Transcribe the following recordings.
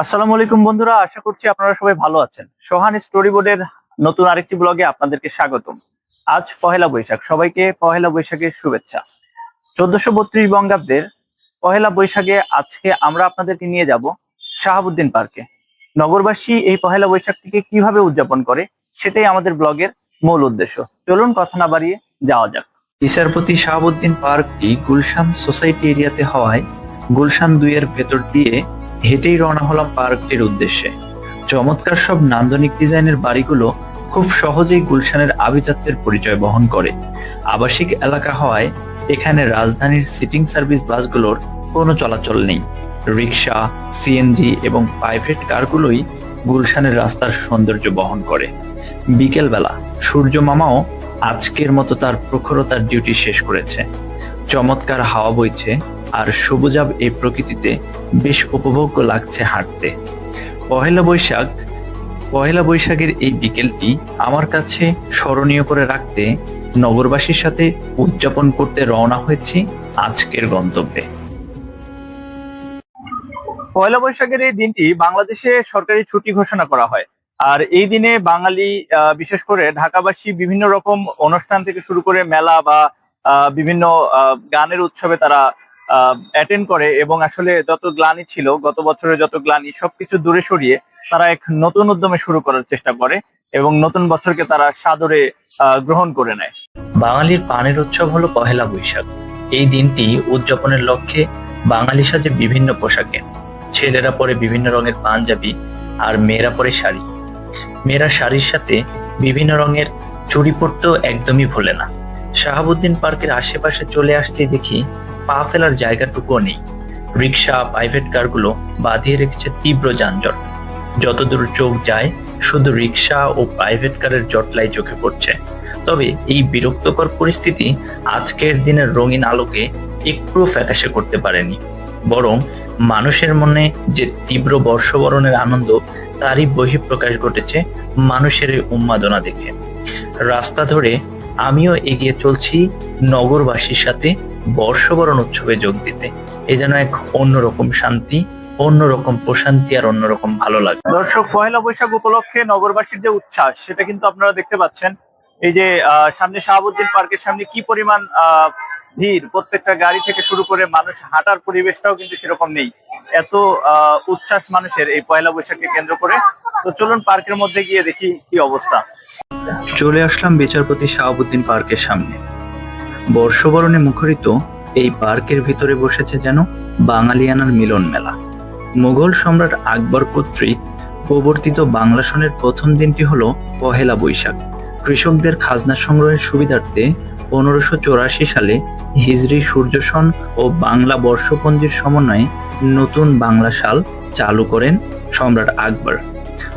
আসসালামু আলাইকুম বন্ধুরা, আশা করছি আপনারা সবাই ভালো আছেন। সোহান স্টোরি বোর্ডের নতুন আরেকটি ব্লগে আপনাদেরকে স্বাগতম। আজ পহেলা বৈশাখ, সবাইকে পহেলা বৈশাখের শুভেচ্ছা। চোদ্দশো বত্রিশ বঙ্গাব্দের পহেলা বৈশাখে আজকে আমরা আপনাদেরকে নিয়ে যাব শাহাবুদ্দিন পার্কে। নগরবাসী এই পহেলা বৈশাখটিকে কীভাবে উদযাপন করে, সেটাই আমাদের ব্লগের মূল উদ্দেশ্য। চলুন কথা না বাড়িয়ে যাওয়া যাক। বিচারপতি শাহাবুদ্দিন পার্কটি গুলশান সোসাইটি এরিয়াতে হওয়ায় গুলশান দুইয়ের ভেতর দিয়ে হেঁটেই রওনা হলাম পার্কটির উদ্দেশ্যে। চমৎকার সব নান্দনিক ডিজাইনের বাড়িগুলো খুব সহজেই গুলশানের আভিজাত্যের পরিচয় বহন করে। আবাসিক এলাকা হওয়ায় এখানে রাজধানীর সিটিং সার্ভিস বাসগুলোর কোনো চলাচল নেই। রিক্সা সিএনজি এবং প্রাইভেট কারগুলোই গুলশানের রাস্তার সৌন্দর্য বহন করে। বিকেলবেলা সূর্য মামাও আজকের মতো তার প্রখরতার ডিউটি শেষ করেছে। চমৎকার হাওয়া বইছে আর সবুজাব এই প্রকৃতিতে বেশ উপভোগ্য লাগছে হাঁটতে। পহেলা বৈশাখ, পহেলা বৈশাখের এই বিকেলটি আমার কাছে স্মরণীয় করে রাখতে নগরবাসীর সাথে উদযাপন করতে রওনা হয়েছি আজকের গন্তব্যে। পয়লা বৈশাখের এই দিনটি বাংলাদেশে সরকারি ছুটি ঘোষণা করা হয়। আর এই দিনে বাঙালি বিশেষ করে ঢাকাবাসী বিভিন্ন রকম অনুষ্ঠান থেকে শুরু করে মেলা বা বিভিন্ন গানের উৎসবে তারা অ্যাটেন্ড করে এবং আসলে যত গ্লানি ছিল, গত বছরের যত গ্লানি, সবকিছু দূরে সরিয়ে তারা এক নতুন উদ্যমে শুরু করার চেষ্টা করে এবং নতুন বছরকে তারা সাদরে গ্রহণ করে নেয়। বাঙালির পানের উৎসব হলো পহেলা বৈশাখ। এই দিনটি উদযাপনের লক্ষ্যে বাঙালি সাজে বিভিন্ন পোশাকে। ছেলেরা পরে বিভিন্ন রঙের পাঞ্জাবি আর মেয়েরা পরে শাড়ি। মেয়েরা শাড়ির সাথে বিভিন্ন রঙের চুড়ি পরতেও একদমই ভোলে না। শাহাবুদ্দিন পার্কের আশেপাশে চলে আসতেই দেখি পা ফেলার জায়গাটুকুও নেই। রিক্সা প্রাইভেট কারগুলো বাঁধিয়ে রেখেছে তীব্র যানজট। যতদূর চোখ যায়, শুধু রিক্সা ও প্রাইভেট কারের জটলাই চোখে পড়ছে। তবে এই বিরক্তকর পরিস্থিতি আজকের দিনের রঙিন আলোকে একটু ফ্যাকাশে করতে পারেনি। বরং মানুষের মনে যে তীব্র বর্ষবরণের আনন্দ, তারই বহিঃপ্রকাশ ঘটেছে মানুষের এই উন্মাদনা দেখে। রাস্তা ধরে আমিও এগিয়ে চলছি নগরবাসীর সাথে বর্ষবরণ উৎসবে যোগ দিতে। এ যেন এক অন্যরকম শান্তি অন্যরকম প্রশান্তি আর অন্যরকম ভালো লাগে দর্শক পয়লা বৈশাখ উপলক্ষে নগরবাসীর যে উচ্ছ্বাস সেটা কিন্তু আপনারা দেখতে পাচ্ছেন। এই যে সামনে শাহাবুদ্দিন পার্কের সামনে কি পরিমাণ ভিড় প্রত্যেকটা গাড়ি থেকে শুরু করে মানুষ হাঁটার পরিবেশটাও কিন্তু সেরকম নেই। এত আহ, উচ্ছ্বাস মানুষের এই পয়লা বৈশাখকে কেন্দ্র করে। তো চলুন পার্কের মধ্যে গিয়ে দেখি কি অবস্থা। চলে আসলাম বিচারপতি শাহাবুদ্দিন পার্কের সামনে। বর্ষবরণে মুখরিত এই পার্কের ভিতরে বসেছে যেন বাঙালিয়ানার মিলন মেলা। মুঘল সম্রাট আকবর কর্তৃক প্রবর্তিত বাংলা সনের প্রথম দিনটি হলো পহেলা বৈশাখ। কৃষকদের খাজনা সংগ্রহের সুবিধার্থে পনেরোশো চৌরাশি সালে হিজরি সূর্যসন ও বাংলা বর্ষপঞ্জির সমন্বয়ে নতুন বাংলা সাল চালু করেন সম্রাট আকবর।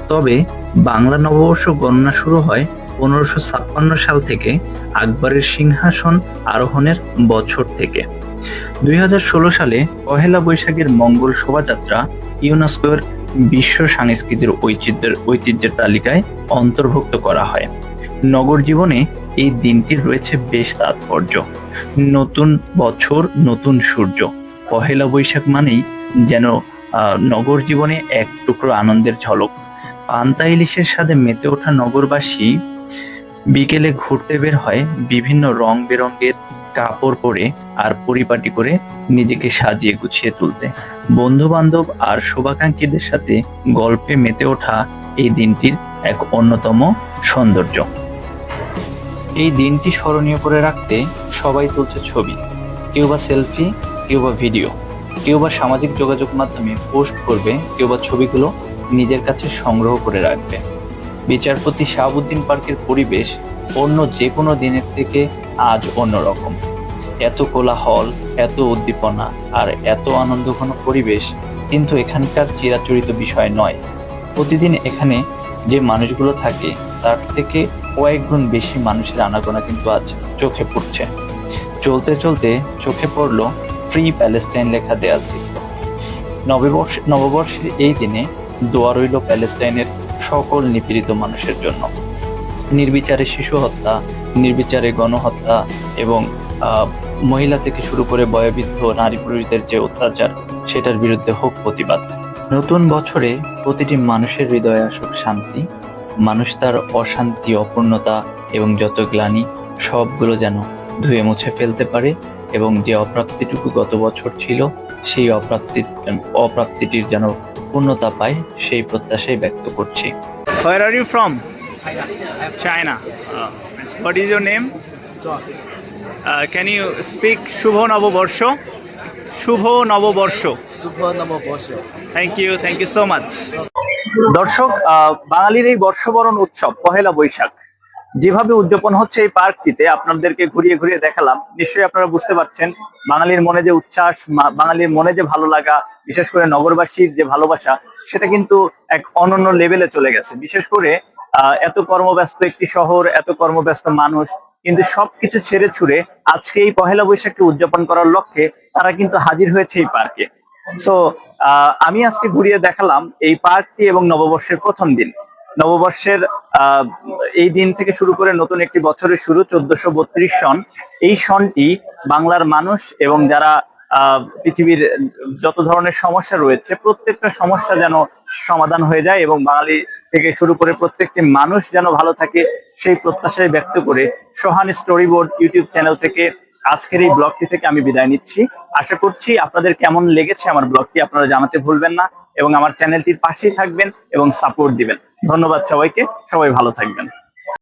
তবে বাংলা নববর্ষ গণনা শুরু হয় পনেরোশো ছাপ্পান্ন সাল থেকে আকবরের সিংহাসন আরোহণের বছর থেকে। দুই হাজার ষোলো সালে পহেলা বৈশাখের মঙ্গল শোভাযাত্রা ইউনেস্কোর বিশ্ব সাংস্কৃতিক ঐতিহ্যের ঐতিহ্যের তালিকায় অন্তর্ভুক্ত করা হয়। নগর জীবনে এই দিনটির রয়েছে বেশ তাৎপর্য। নতুন বছর, নতুন সূর্য। পহেলা বৈশাখ মানেই যেন নগর জীবনে এক টুকরো আনন্দের ঝলক। পান্তা ইলিশের সাথে মেতে ওঠা নগরবাসী বিকেলে ঘুরতে বের হয় বিভিন্ন রং বেরঙের কাপড় পরে আর পরিপাটি করে নিজেকে সাজিয়ে গুছিয়ে তুলতে। বন্ধু বান্ধব আর শুভাকাঙ্ক্ষীদের সাথে গল্পে মেতে ওঠা এই দিনটির এক অন্যতম সৌন্দর্য। এই দিনটি স্মরণীয় করে রাখতে সবাই তুলছে ছবি, কেউ বা সেলফি, কেউ বা ভিডিও, কেউ বা সামাজিক যোগাযোগ মাধ্যমে পোস্ট করবে, কেউ বা ছবিগুলো নিজের কাছে সংগ্রহ করে রাখবে। বিচারপতি শাহাবুদ্দিন পার্কের পরিবেশ অন্য যে কোনো দিনের থেকে আজ অন্যরকম। এত কোলাহল, এত উদ্দীপনা আর এত আনন্দঘন পরিবেশ কিন্তু এখানকার চিরাচরিত বিষয় নয়। প্রতিদিন এখানে যে মানুষগুলো থাকে, তার থেকে কয়েক গুণ বেশি মানুষের আনাগোনা কিন্তু আজ চোখে পড়ছে। চলতে চলতে চোখে পড়ল ফ্রি প্যালেস্টাইন লেখা দেয়াল চিত্র নববর্ষ, নববর্ষের এই দিনে দোয়া রইল প্যালেস্টাইনের সকল নিপীড়িত মানুষের জন্য। নির্বিচারে শিশু হত্যা, নির্বিচারে গণহত্যা এবং মহিলা থেকে শুরু করে বয়োবৃদ্ধ নারী পুরুষদের যে অত্যাচার, সেটার বিরুদ্ধে হোক প্রতিবাদ। নতুন বছরে প্রতিটি মানুষের হৃদয়ে আসুক শান্তি। মানুষ তার অশান্তি, অপূর্ণতা এবং যত গ্লানি, সবগুলো যেন ধুয়ে মুছে ফেলতে পারে এবং যে অপ্রাপ্তিটুকু গত বছর ছিল, সেই অপ্রাপ্তি, অপ্রাপ্তিটির যেন পূর্ণতা পায় সেই প্রত্যাশাই ব্যক্ত করছি Where are you from? China. Uh, what is your name? John. Uh, can you speak শুভ নববর্ষ শুভ নববর্ষ শুভ নববর্ষ thank you thank you so much দর্শক আহ, বাঙালির এই বর্ষবরণ উৎসব পহেলা বৈশাখ যেভাবে উদযাপন হচ্ছে এই পার্কটিতে, আপনাদেরকে ঘুরিয়ে ঘুরিয়ে দেখালাম। নিশ্চয়ই আপনারা বুঝতে পারছেন, বাঙালির মনে যে উচ্ছ্বাস বাঙালির মনে যে ভালো লাগা, বিশেষ করে নগরবাসীর যে ভালোবাসা, সেটা কিন্তু এক অনন্য লেভেলে চলে গেছে। বিশেষ করে এত কর্মব্যস্ত একটি শহর, এত কর্মব্যস্ত মানুষ, কিন্তু সবকিছু ছেড়ে ছুড়ে আজকে এই পহেলা বৈশাখকে উদযাপন করার লক্ষ্যে তারা কিন্তু হাজির হয়েছে এই পার্কে। সো আমি আজকে ঘুরিয়ে দেখালাম এই পার্কটি এবং নববর্ষের প্রথম দিন। নববর্ষের এই দিন থেকে শুরু করে নতুন একটি বছরের শুরু, চোদ্দশো বত্রিশ সন। এই সনটি বাংলার মানুষ এবং যারা পৃথিবীর যত ধরনের সমস্যা রয়েছে, প্রত্যেকটা সমস্যা যেন সমাধান হয়ে যায় এবং বাঙালি থেকে শুরু করে প্রত্যেকটি মানুষ যেন ভালো থাকে, সেই প্রত্যাশায় ব্যক্ত করে Sohan story board YouTube channel থেকে আজকের এই ব্লগটি থেকে আমি বিদায় নিচ্ছি। আশা করছি আপনাদের কেমন লেগেছে আমার ব্লগটি আপনারা জানাতে ভুলবেন না এবং আমার চ্যানেলটির পাশেই থাকবেন এবং সাপোর্ট দিবেন। ধন্যবাদ সবাইকে, সবাই ভালো থাকবেন।